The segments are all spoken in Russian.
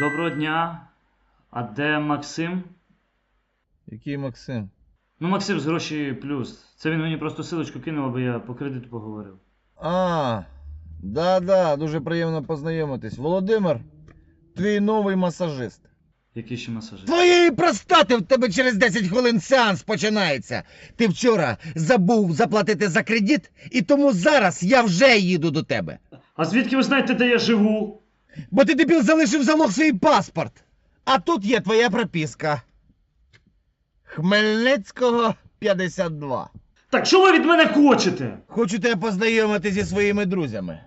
Доброго дня. А де Максим? Який Максим? Ну, Максим з гроші плюс. Це він мені просто силочку кинув, аби я по кредиту поговорив. А, да-да, дуже приємно познайомитись. Володимир, твій новий масажист. Який ще масажист? Твоєї простати в тебе через 10 хвилин сеанс починається. Ти вчора забув заплатити за кредит, і тому зараз я вже їду до тебе. А звідки ви знаєте, де я живу? Бо ти дебіл залишив залог свій паспорт. А тут є твоя прописка. Хмельницького 52. Так що ви від мене хочете? Хочу тебе познайомити зі своїми друзями.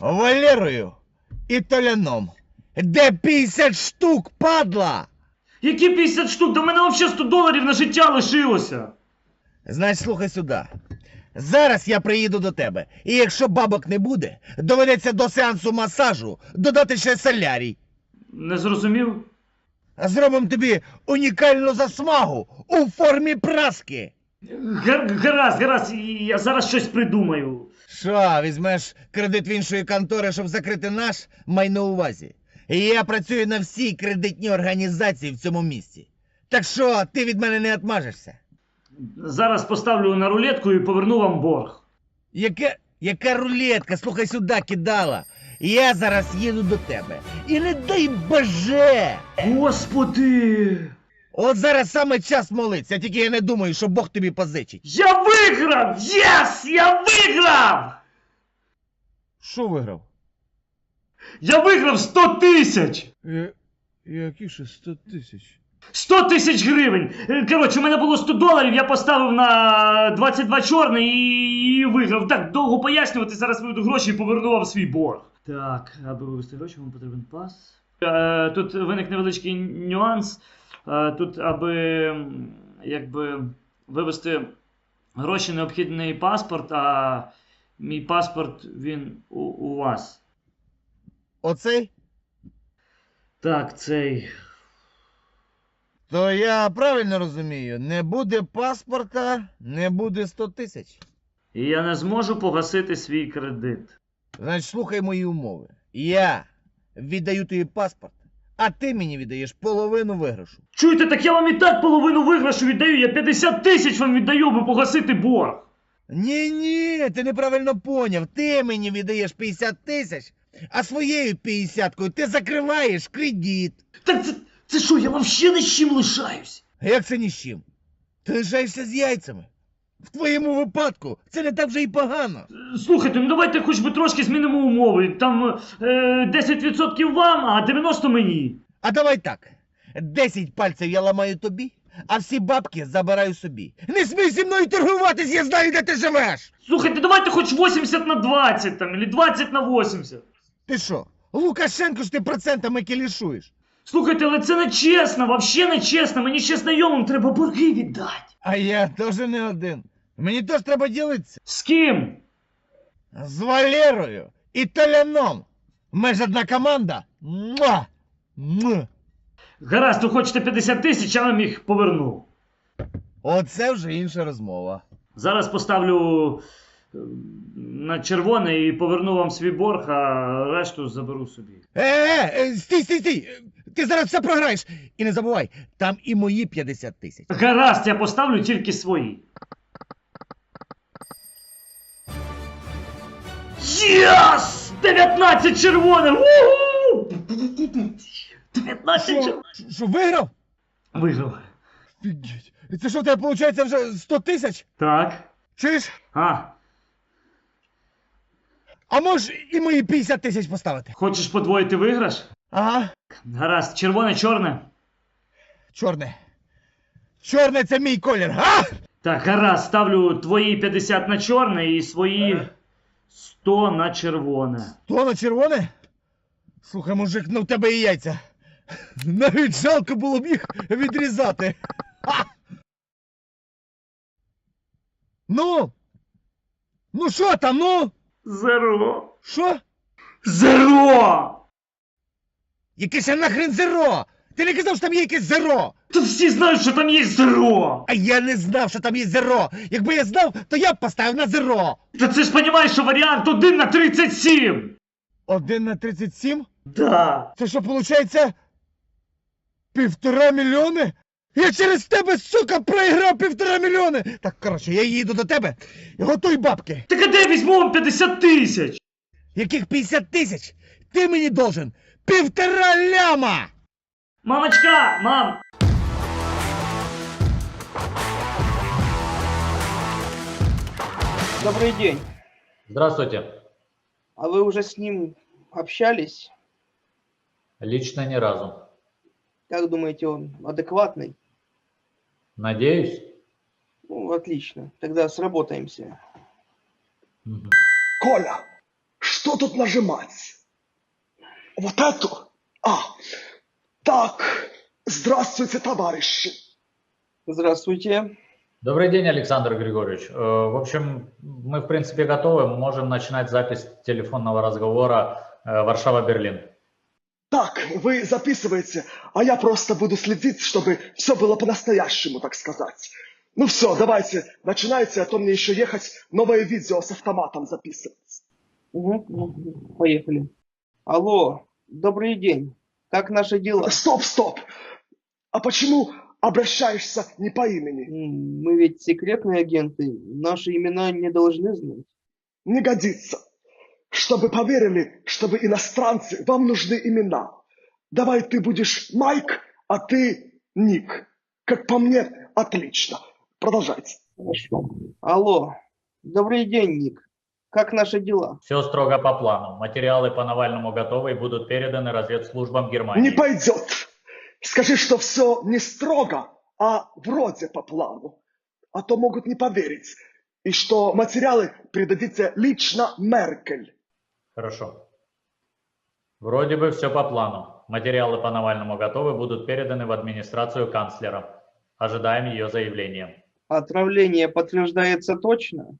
Валерою і Толяном. Де 50 штук, падла? Які 50 штук? До мене взагалі 100 доларів на життя лишилося. Значить, слухай сюди. Зараз я приїду до тебе, і якщо бабок не буде, доведеться до сеансу масажу додати ще солярій. Не зрозумів? Зробимо тобі унікальну засмагу у формі праски. Гар- гаразд, гаразд, я зараз щось придумаю. Що, візьмеш кредит в іншої контори, щоб закрити наш, май на увазі. Я працюю на всій кредитній організації в цьому місті. Так що ти від мене не отмажешся. Зараз поставлю на рулетку і поверну вам борг. Яке, яка рулетка, слухай сюди, кидала. Я зараз їду до тебе. І не дай боже! Господи! От зараз саме час молитися, тільки я не думаю, що Бог тобі позичить. Я виграв! Єс! Я виграв! Що виграв? Я виграв 100 тисяч! Які ще 100 тисяч? 100 тисяч гривень! Е, Коротше, у мене було 100 доларів, я поставив на 22 чорний і, і виграв. Так, довго пояснювати, зараз виведу гроші і поверну вам свій борг. Так, аби вивести гроші, вам потрібен пас. Е, тут виник невеличкий нюанс. Е, тут, аби якби вивести гроші, необхідний паспорт, а мій паспорт він у, у вас. Оцей? Так, цей. То я правильно розумію, не буде паспорта, не буде 100 тисяч. І я не зможу погасити свій кредит. Значить, слухай мої умови. Я віддаю тобі паспорт, а ти мені віддаєш половину виграшу. Чуєте, так я вам і так половину виграшу віддаю, я 50 тисяч вам віддаю, аби погасити борг. Ні, ні, ти неправильно поняв. Ти мені віддаєш 50 тисяч, а своєю 50-кою ти закриваєш кредит. Так це, це що, я вам ще не з чим лишаюсь? А як це ні з чим? Ти лишаєшся з яйцями. В твоєму випадку це не так вже й погано. Слухайте, ну давайте хоч би трошки змінимо умови. Там е, 10% вам, а 90% мені. А давай так. 10 пальців я ламаю тобі, а всі бабки забираю собі. Не смій зі мною торгуватись, я знаю, де ти живеш. Слухайте, давайте хоч 80 на 20 там, або 20 на 80. Ти що, Лукашенко ж ти процентами кілішуєш? Слухайте, але це не чесно, вообще не чесно. Мені ще знайомим треба борги віддати. А я теж не один. Мені теж треба ділитися. З ким? З Валерою і Толяном. Ми ж одна команда. Муа! Муа! Гаразд, ви хочете 50 тисяч, я вам їх поверну. Оце вже інша розмова. Зараз поставлю е, на червоне і поверну вам свій борг, а решту заберу собі. Е, е, е, стій, стій, стій! Ти зараз все програєш. І не забувай, там і мої 50 тисяч. Гаразд, я поставлю тільки свої. Єс! 19 червоних! Уху! 19 червоних! що виграв? Виграв. Офігеть. І Це що, в тебе виходить вже 100 тисяч? Так. Чуєш? А, А можеш і мої 50 тисяч поставити? хочеш подвоїти виграш? Ага. Гаразд, червоне, чорне. Чорне. Чорне це мій колір, а? Так, гаразд, ставлю твої 50 на чорне і свої 100 на червоне. То на червоне? Слухай, мужик, ну в тебе і яйця. Навіть жалко було б їх відрізати. Ха! Ну? Ну що там, ну? Зеро. Що? Зеро! Яке ще нахрен зеро? Ти не казав, що там є якесь зеро? Тут всі знають, що там є зеро! А я не знав, що там є зеро. Якби я знав, то я б поставив на зеро. Та це ж понімаєш, що варіант 1 на 37! Один на 37? Да. Це що, виходить, півтора мільйони? Я через тебе, сука, проіграв півтора мільйони! Так, коротше, я їду до тебе і готуй бабки. Так а де візьму вам 50 тисяч? Яких 50 тисяч? Ти мені должен півтора ляма! Мамочка, мам, Добрый день. Здравствуйте. А вы уже с ним общались? Лично ни разу. Как думаете, он адекватный? Надеюсь. Ну, отлично. Тогда сработаемся. Мгм. Коля, что тут нажимать? Вот эту? А, так, здравствуйте, товарищи. Здравствуйте. Добрый день, Александр Григорьевич. Э, В общем, мы в принципе готовы. Мы можем начинать запись телефонного разговора э, Варшава-Берлин. Так, вы записываете, а я просто буду следить, чтобы все было по-настоящему, так сказать. Ну все, давайте, начинайте, а то мне еще ехать новое видео с автоматом записывать. Угу, угу. Поехали. Алло, добрый день. Как наши дела? Стоп, стоп. А почему обращаешься не по имени? Мы ведь секретные агенты. Наши имена не должны знать. Не годится. Чтобы поверили, чтобы иностранцы, вам нужны имена. Давай ты будешь Майк, а ты Ник. Как по мне, отлично. Продолжайте. Хорошо. Алло, добрый день, Ник. Как наши дела? Все строго по плану. Материалы по Навальному готовы и будут переданы разведслужбам Германии. Не пойдет. Скажи, что все не строго, а вроде по плану. А то могут не поверить. И что материалы передадите лично Меркель. Хорошо. Вроде бы все по плану. Материалы по Навальному готовы, будут переданы в администрацию канцлера. Ожидаем ее заявления. Отравление подтверждается точно?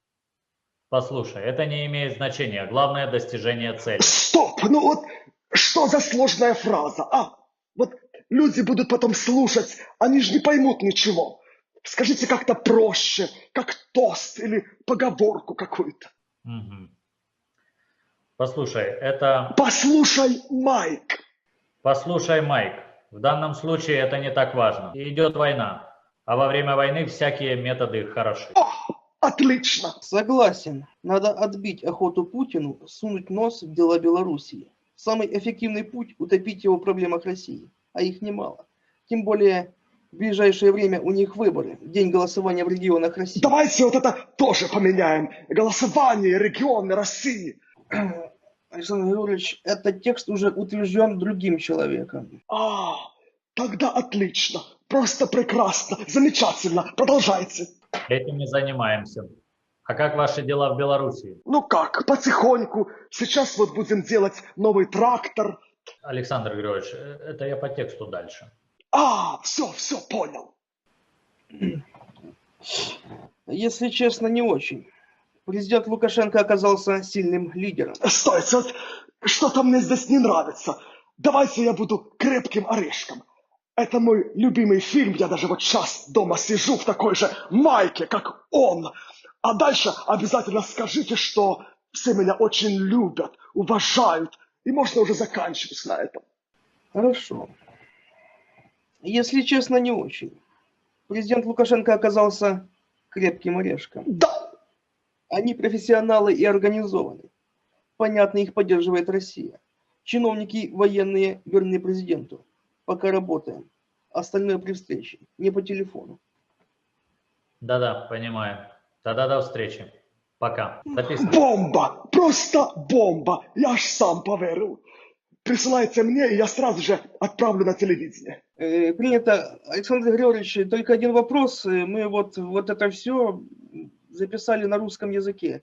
Послушай, это не имеет значения. Главное достижение цели. Стоп! Ну вот что за сложная фраза, а? Вот люди будут потом слушать, они же не поймут ничего. Скажите как-то проще, как тост или поговорку какую-то. Мгм. Послушай, это... Послушай, Майк, Послушай, Майк, в данном случае это не так важно. Идет война, а во время войны всякие методы хороши. о, отлично. Согласен. Надо отбить охоту Путину сунуть нос в дела Белоруссии. Самый эффективный путь – утопить его в проблемах России. А их немало. Тем более, в ближайшее время у них выборы. День голосования в регионах России. Давайте вот это тоже поменяем. Голосование, регионы России. Александр Григорьевич, этот текст уже утвержден другим человеком. А, тогда отлично. Просто прекрасно, замечательно. Продолжайте. Этим не занимаемся. А как ваши дела в Белоруссии? Ну как, потихоньку. Сейчас вот будем делать новый трактор. Александр Григорьевич, э, это я по тексту дальше. А, все, все, понял. Если честно, не очень. Президент Лукашенко оказался сильным лидером. Стойте, вот что-то мне здесь не нравится. Давайте я буду крепким орешком. Это мой любимый фильм. Я даже вот сейчас дома сижу в такой же майке, как он. А дальше обязательно скажите, что все меня очень любят, уважают. И можно уже заканчивать на этом. Хорошо. Если честно, не очень. Президент Лукашенко оказался крепким орешком. Да, Они профессионалы и организованы. Понятно, их поддерживает Россия. Чиновники военные верны президенту. Пока работаем. Остальное при встрече. Не по телефону. Да-да, понимаю. Тогда до встречи. Пока. Записывай. бомба, просто бомба. Я аж сам поверил. Присылайте мне, и я сразу же отправлю на телевидение. Э, принято. Александр Григорьевич, только один вопрос. Э, Мы вот, вот это все записали на русском языке.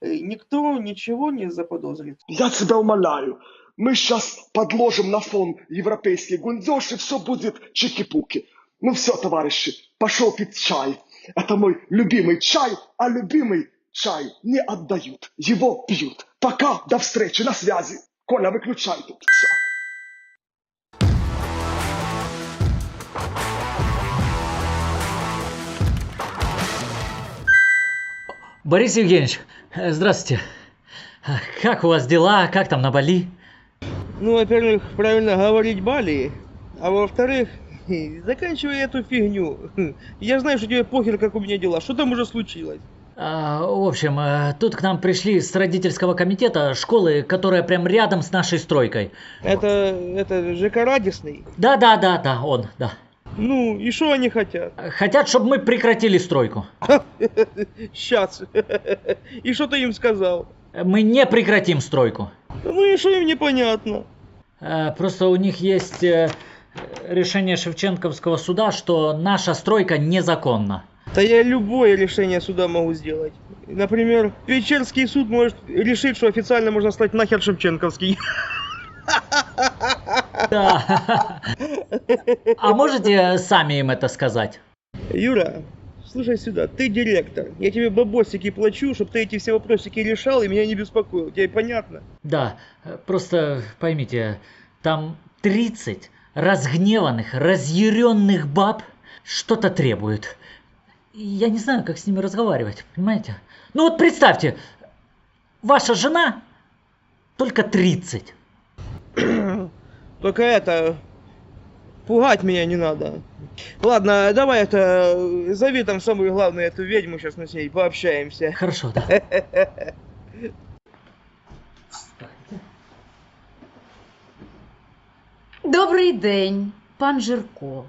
Э, Никто ничего не заподозрит. Я тебя умоляю. Мы сейчас подложим на фон европейский гундеж, и все будет чики-пуки. Ну все, товарищи, пошел пить чай. Это мой любимый чай, а любимый чай не отдают. Его пьют. Пока, до встречи, на связи. Коля, выключай тут все. Борис Евгеньевич, э, здравствуйте. А, Как у вас дела? Как там на Бали? Ну, во-первых, правильно говорить Бали, а во-вторых, заканчивай эту фигню. Я знаю, что тебе похер, как у меня дела. Что там уже случилось? А, в общем, э, тут к нам пришли с родительского комитета школы, которая прям рядом с нашей стройкой. Это, это ЖК Радисный. Да-да-да-да, он, да. Ну, и что они хотят? Хотят, чтобы мы прекратили стройку. Сейчас. И что ты им сказал? Мы не прекратим стройку. Ну и что им непонятно? Э, Просто у них есть э, решение Шевченковского суда, что наша стройка незаконна. Да я любое решение суда могу сделать. Например, Печерский суд может решить, что официально можно стать нахер Шевченковский. Да. А можете сами им это сказать? Юра, слушай сюда, ты директор. Я тебе бабосики плачу, чтобы ты эти все вопросики решал и меня не беспокоил. Тебе понятно? Да, э, просто поймите, там 30 разгневанных, разъяренных баб что-то требуют. Я не знаю, как с ними разговаривать, понимаете? Ну вот представьте, ваша жена только 30. Только это... Пугать меня не надо. Ладно, давай это... Зови там самую главную эту ведьму, сейчас мы с ней пообщаемся. Хорошо, да. Добрий день, пан Жирко.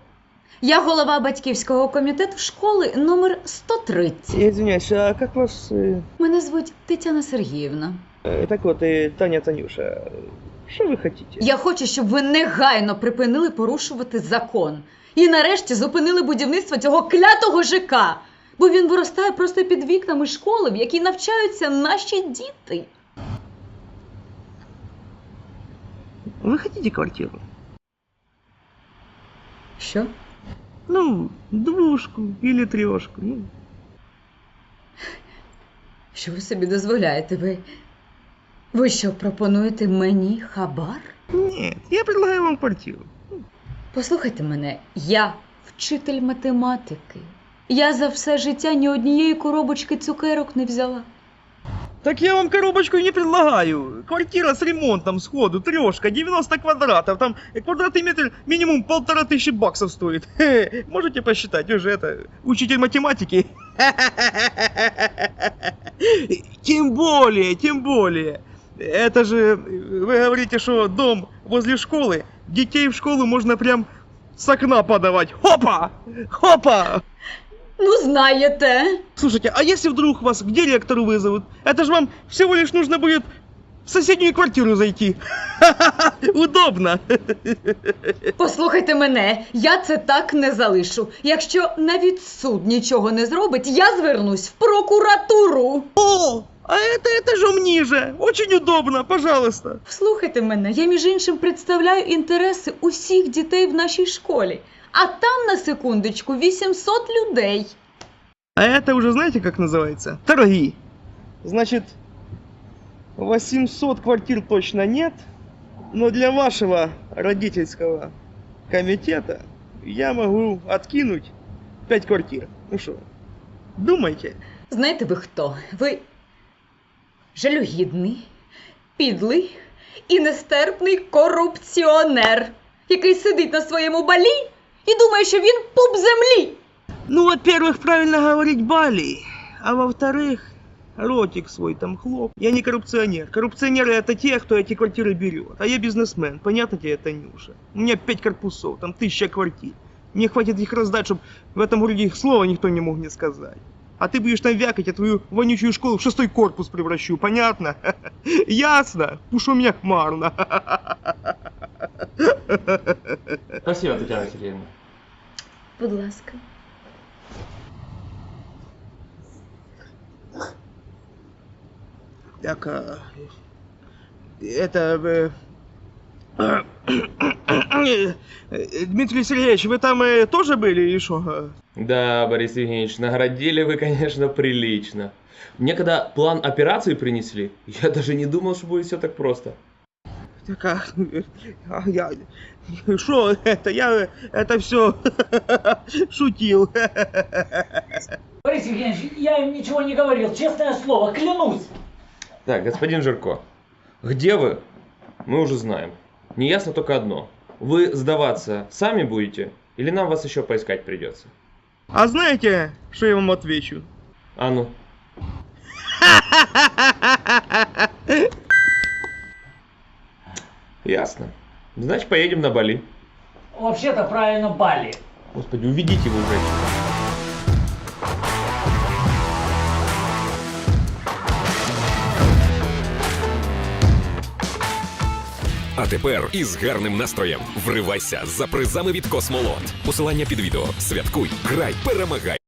Я голова батьківського комітету школи номер 130. Я извиняюсь, а как вас... э, Мене звуть Тетяна Сергіївна. э, Так вот, э, Таня, Танюша, что вы хотите? Я хочу, щоб ви негайно припинили порушувати закон і нарешті зупинили будівництво цього клятого ЖК, бо він виростає просто під вікнами школи, в якій навчаються наші діти. Вы хотите квартиру? Що? Ну, двушку или трешку. Ну, Що ви собі дозволяєте? Ви. Ви що пропонуєте мені хабар? нет, я предлагаю вам квартиру. Послухайте мене, я вчитель математики. Я за все життя ні однієї коробочки цукерок не взяла. Так я вам коробочку и не предлагаю. Квартира с ремонтом сходу, трешка, 90 квадратов. Там квадратный метр минимум полтора тысячи баксов стоит. Хе, Можете посчитать, вы же это, учитель математики. Тем более, тем более. Это же, вы говорите, что дом возле школы, детей в школу можно прям с окна подавать. Хопа! Хопа! Ну, знаєте. Слушайте, а если вдруг вас к директору вызовут? Это же вам всего лишь нужно будет в соседнюю квартиру зайти. Удобно. Послухайте мене, я це так не залишу. Якщо навіть суд нічого не зробить, я звернусь в прокуратуру. О, а это этажом ниже. Очень удобно, пожалуйста. Слухайте мене, я між іншим представляю інтереси усіх дітей в нашій школі. А там на секундочку 800 людей. А это уже знаете, как называется? Торги. Значит, 800 квартир точно нет, но для вашего родительского комитета я могу откинуть 5 квартир. Ну что, думайте. Знаєте ви хто? Ви жалюгідний, підлий і нестерпний корупціонер, який сидить на своєму балі і думає, що він пуп землі. Ну, во-первых, правильно говорить Бали, а во-вторых, ротик свой там хлоп. Я не коррупционер. Коррупционеры это те, кто эти квартиры берет. А я бизнесмен, понятно тебе, Танюша? У меня пять корпусов, там тысяча квартир. Мне хватит их раздать, чтобы в этом городе их слова никто не мог не сказать. А ты будешь там вякать, я твою вонючую школу в шестой корпус превращу, понятно? Ясно? Пушу меня хмарно. Спасибо, Татьяна Сергеевна. Будь ласка. Так, а, это... э, Дмитрий Сергеевич, вы там э, тоже были или что? Да, Борис Евгеньевич, наградили вы, конечно, прилично. Мне когда план операции принесли, я даже не думал, что будет все так просто. Так, а, а я... Что это? Я это все шутил. Борис Евгеньевич, я им ничего не говорил, честное слово, клянусь. Так, господин Жирко, где вы? Мы уже знаем. Не ясно только одно. Вы сдаваться сами будете или нам вас еще поискать придется? А знаете, что я вам отвечу? А ну. Ясно. Значит, поедем на Бали. Вообще-то правильно Бали. Господи, уведите его уже. А тепер із гарним настроєм вривайся за призами від Космолот. Посилання під відео. Святкуй, грай, перемагай.